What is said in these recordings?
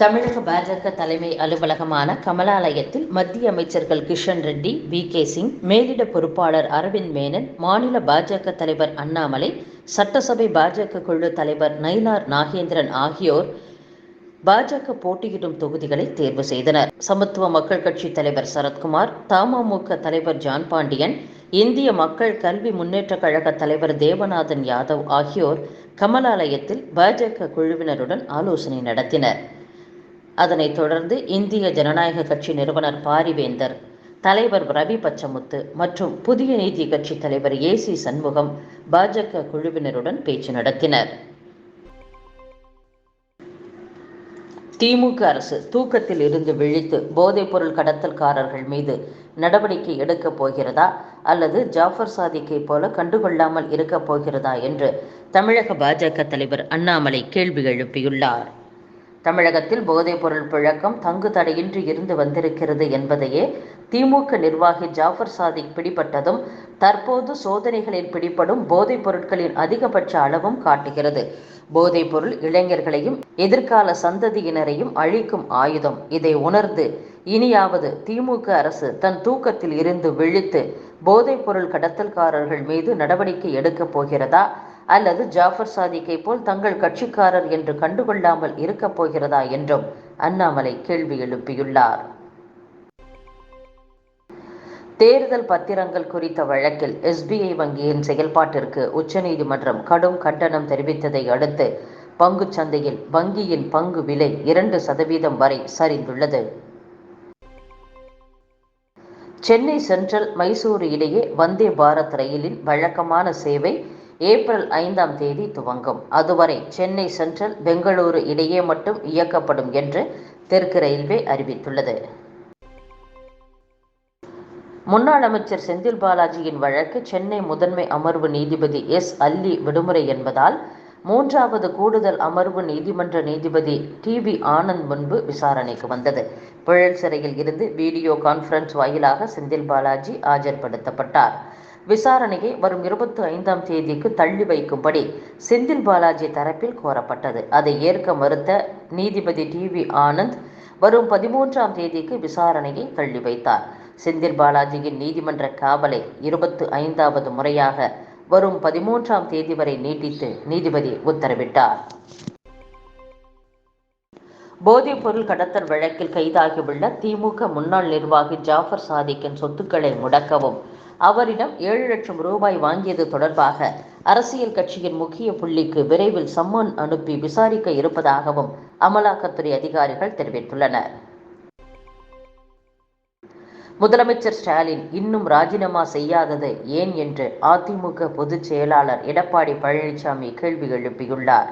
தமிழக பாஜக தலைமை அலுவலகமான கமலாலயத்தில் மத்திய அமைச்சர்கள் கிஷன் ரெட்டி வி கே சிங் மேலிட பொறுப்பாளர் அரவிந்த் மேனன் மாநில பாஜக தலைவர் அண்ணாமலை சட்டசபை பாஜக குழு தலைவர் நயினார் நாகேந்திரன் ஆகியோர் பாஜக போட்டியிடும் தொகுதிகளை தேர்வு செய்தனர். சமத்துவ மக்கள் கட்சி தலைவர் சரத்குமார் தமமுக தலைவர் ஜான் பாண்டியன் இந்திய மக்கள் கல்வி முன்னேற்ற கழக தலைவர் தேவநாதன் யாதவ் ஆகியோர் கமலாலயத்தில் பாஜக குழுவினருடன் ஆலோசனை நடத்தினர். அதனைத் தொடர்ந்து இந்திய ஜனநாயக கட்சி நிறுவனர் பாரிவேந்தர் தலைவர் ரவி பச்சமுத்து மற்றும் புதிய நீதி கட்சி தலைவர் ஏ சி சண்முகம் பாஜக குழுவினருடன் பேச்சு நடத்தினர். திமுக அரசு தூக்கத்தில் இருந்து விழித்து போதைப்பொருள் கடத்தல்காரர்கள் மீது நடவடிக்கை எடுக்கப் போகிறதா அல்லது ஜாஃபர் சாதிக்கை போல கண்டுகொள்ளாமல் இருக்கப் போகிறதா என்று தமிழக பாஜக தலைவர் அண்ணாமலை கேள்வி எழுப்பியுள்ளார். தமிழகத்தில் போதைப்பொருள் புழக்கம் தங்கு தடையின்றி இருந்து வந்திருக்கிறது என்பதையே திமுக நிர்வாகி ஜாஃபர் சாதிக் பிடிபட்டதும் தற்போது சோதனைகளில் பிடிபடும் போதைப் பொருட்களின் அதிகபட்ச அளவும் காட்டுகிறது. போதைப்பொருள் இளைஞர்களையும் எதிர்கால சந்ததியினரையும் அழிக்கும் ஆயுதம் இதை உணர்ந்து இனியாவது திமுக அரசு தன் தூக்கத்தில் இருந்து விழித்து போதைப்பொருள் கடத்தல்காரர்கள் மீது நடவடிக்கை எடுக்கப் போகிறதா? அல்லது ஜாஃபர் சாதிக்கை போல் தங்கள் கட்சிக்காரர் என்று கண்டுகொள்ளாமல் இருக்கப் போகிறதா என்றும் அண்ணாமலை கேள்வி எழுப்பியுள்ளார். தேர்தல் பத்திரங்கள் குறித்த வழக்கில் எஸ்பிஐ வங்கியின் செயல்பாட்டிற்கு உச்சநீதிமன்றம் கடும் கண்டனம் தெரிவித்ததை அடுத்து பங்குச் சந்தையில் வங்கியின் பங்கு விலை இரண்டு சதவீதம் வரை சரிந்துள்ளது. சென்னை சென்ட்ரல் மைசூரு இடையே வந்தே பாரத் ரயிலின் வழக்கமான சேவை ஏப்ரல் ஐந்தாம் தேதி துவங்கும். அதுவரை சென்னை சென்ட்ரல் பெங்களூரு இடையே மட்டும் இயக்கப்படும் என்று தெற்கு ரயில்வே அறிவித்துள்ளது. முன்னாள் அமைச்சர் செந்தில் பாலாஜியின் வழக்கு சென்னை முதன்மை அமர்வு நீதிபதி எஸ். அல்லி விடுமுறை என்பதால் மூன்றாவது கூடுதல் அமர்வு நீதிமன்ற நீதிபதி டி. வி. ஆனந்த் முன்பு விசாரணைக்கு வந்தது. புழல் சிறையில் இருந்து வீடியோ கான்ஃபரன்ஸ் வாயிலாக செந்தில் பாலாஜி ஆஜர்படுத்தப்பட்டார். விசாரணையை வரும் இருபத்தி ஐந்தாம் தேதிக்கு தள்ளி வைக்கும்படி செந்தில் பாலாஜி தரப்பில் கோரப்பட்டது. அதை ஏற்க மறுத்த நீதிபதி டி வி ஆனந்த் வரும் பதிமூன்றாம் தேதிக்கு விசாரணையை தள்ளி வைத்தார். செந்தில் பாலாஜியின் நீதிமன்ற காவலை இருபத்து ஐந்தாவது முறையாக வரும் பதிமூன்றாம் தேதி வரை நீட்டித்து நீதிபதி உத்தரவிட்டார். போதைப் பொருள் கடத்தல் வழக்கில் கைதாகியுள்ள திமுக முன்னாள் நிர்வாகி ஜாஃபர் சாதிக்கின் சொத்துக்களை முடக்கவும் அவரிடம் ஏழு லட்சம் ரூபாய் வாங்கியது தொடர்பாக அரசியல் கட்சியின் முக்கிய புள்ளிக்கு விரைவில் சம்மன் அனுப்பி விசாரிக்க இருப்பதாகவும் அமலாக்கத்துறை அதிகாரிகள் தெரிவித்துள்ளனர். முதலமைச்சர் ஸ்டாலின் இன்னும் ராஜினாமா செய்யாதது ஏன் என்று அதிமுக பொதுச் செயலாளர் எடப்பாடி பழனிசாமி கேள்வி எழுப்பியுள்ளார்.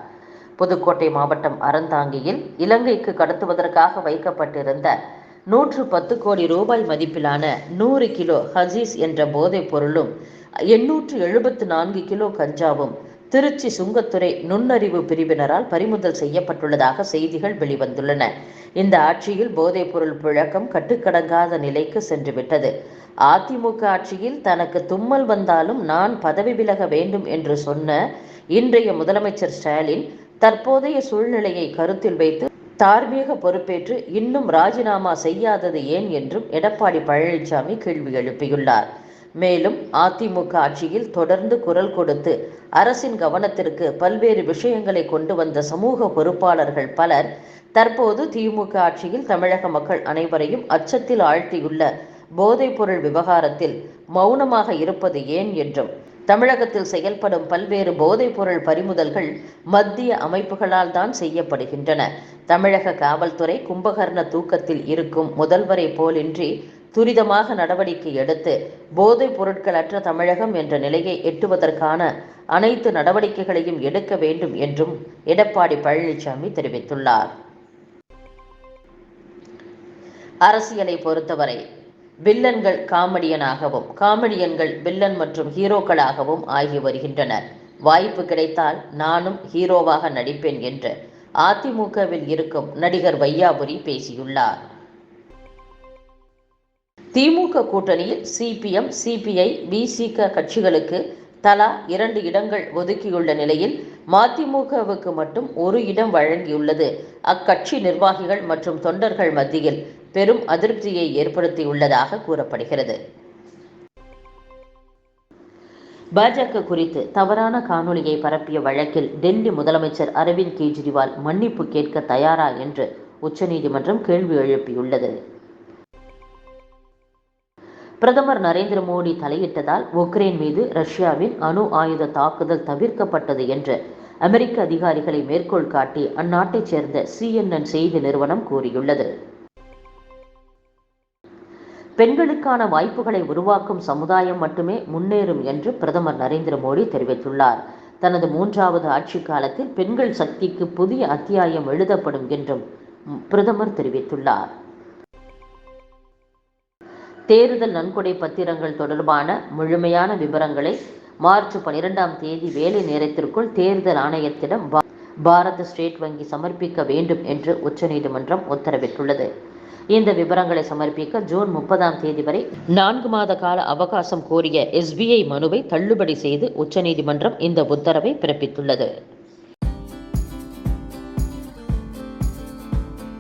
புதுக்கோட்டை மாவட்டம் அறந்தாங்கியில் இலங்கைக்கு கடத்துவதற்காக வைக்கப்பட்டிருந்த நூற்று பத்து கோடி ரூபாய் மதிப்பிலான நூறு கிலோ ஹசீஸ் என்ற போதைப் பொருளும் எண்ணூற்று எழுபத்து நான்கு கிலோ கஞ்சாவும் திருச்சி சுங்கத்துறை நுண்ணறிவு பிரிவினரால் பறிமுதல் செய்யப்பட்டுள்ளதாக செய்திகள் வெளிவந்துள்ளன. இந்த ஆட்சியில் போதைப்பொருள் புழக்கம் கட்டுக்கடங்காத நிலைக்கு சென்றுவிட்டது. அதிமுக ஆட்சியில் தனக்கு தும்மல் வந்தாலும் நான் பதவி விலக வேண்டும் என்று சொன்ன இன்றைய முதலமைச்சர் ஸ்டாலின் தற்போதைய சூழ்நிலையை கருத்தில் வைத்து தார்மீக பொறுப்பேற்று இன்னும் ராஜினாமா செய்யாதது ஏன் என்றும் எடப்பாடி பழனிசாமி கேள்வி எழுப்பியுள்ளார். மேலும் அதிமுக ஆட்சியில் தொடர்ந்து குரல் கொடுத்து அரசின் கவனத்திற்கு பல்வேறு விஷயங்களை கொண்டு வந்த சமூக பொறுப்பாளர்கள் பலர் தற்போது திமுக ஆட்சியில் தமிழக மக்கள் அனைவரையும் அச்சத்தில் ஆழ்த்தியுள்ள போதைப்பொருள் விவகாரத்தில் மௌனமாக இருப்பது ஏன் என்றும் தமிழகத்தில் செயல்படும் பல்வேறு போதைப்பொருள் பறிமுதல்கள் மத்திய அமைப்புகளால் தான் செய்யப்படுகின்றன. தமிழக காவல்துறை கும்பகர்ண தூக்கத்தில் இருக்கும் முதல்வரை போலின்றி துரிதமாக நடவடிக்கை எடுத்து போதைப் பொருட்களற்ற தமிழகம் என்ற நிலையை எட்டுவதற்கான அனைத்து நடவடிக்கைகளையும் எடுக்க வேண்டும் என்றும் எடப்பாடி பழனிசாமி தெரிவித்துள்ளார். அரசியலை பொறுத்தவரை வில்லன்கள் காமெடியனாகவும் காமெடியன்கள் வில்லன் மற்றும் ஹீரோக்களாகவும் ஆகி வருகின்றனர். வாய்ப்பு கிடைத்தால் நானும் ஹீரோவாக நடிப்பேன் என்று அதிமுகவில் இருக்கும் நடிகர் வையாபுரி பேசியுள்ளார். திமுக கூட்டணியில் சிபிஎம் சிபிஐ விசிக கட்சிகளுக்கு தலா இரண்டு இடங்கள் ஒதுக்கியுள்ள நிலையில் மதிமுகவுக்கு மட்டும் ஒரு இடம் வழங்கியுள்ளது. அக்கட்சி நிர்வாகிகள் மற்றும் தொண்டர்கள் மத்தியில் பெரும் அதிருப்தியை ஏற்படுத்தியுள்ளதாக கூறப்படுகிறது. பாஜக குறித்து தவறான காணொலியை பரப்பிய வழக்கில் டெல்லி முதலமைச்சர் அரவிந்த் கெஜ்ரிவால் மன்னிப்பு கேட்க தயாரா என்று உச்சநீதிமன்றம் கேள்வி எழுப்பியுள்ளது. பிரதமர் நரேந்திர மோடி தலையிட்டதால் உக்ரைன் மீது ரஷ்யாவின் அணு ஆயுத தாக்குதல் தவிர்க்கப்பட்டது என்று அமெரிக்க அதிகாரிகளை மேற்கோள் காட்டி அந்நாட்டைச் சேர்ந்த சிஎன்என் செய்தி நிறுவனம் கூறியுள்ளது. பெண்களுக்கான வாய்ப்புகளை உருவாக்கும் சமுதாயம் மட்டுமே முன்னேறும் என்று பிரதமர் நரேந்திர மோடி தெரிவித்துள்ளார். தனது மூன்றாவது ஆட்சி காலத்தில் பெண்கள் சக்திக்கு புதிய அத்தியாயம் எழுதப்படும் என்றும் பிரதமர் தெரிவித்துள்ளார். தேர்தல் நன்கொடை பத்திரங்கள் தொடர்பான முழுமையான விவரங்களை மார்ச் பனிரெண்டாம் தேதி வேலை நேரத்திற்குள் தேர்தல் ஆணையத்திடம் பாரத ஸ்டேட் வங்கி சமர்ப்பிக்க வேண்டும் என்று உச்சநீதிமன்றம் உத்தரவிட்டுள்ளது. இந்த விவரங்களை சமர்ப்பிக்க ஜூன் முப்பதாம் தேதி வரை நான்கு மாத கால அவகாசம் கோரிய எஸ்பிஐ மனுவை தள்ளுபடி செய்து உச்சநீதிமன்றம் இந்த உத்தரவை பிறப்பித்துள்ளது.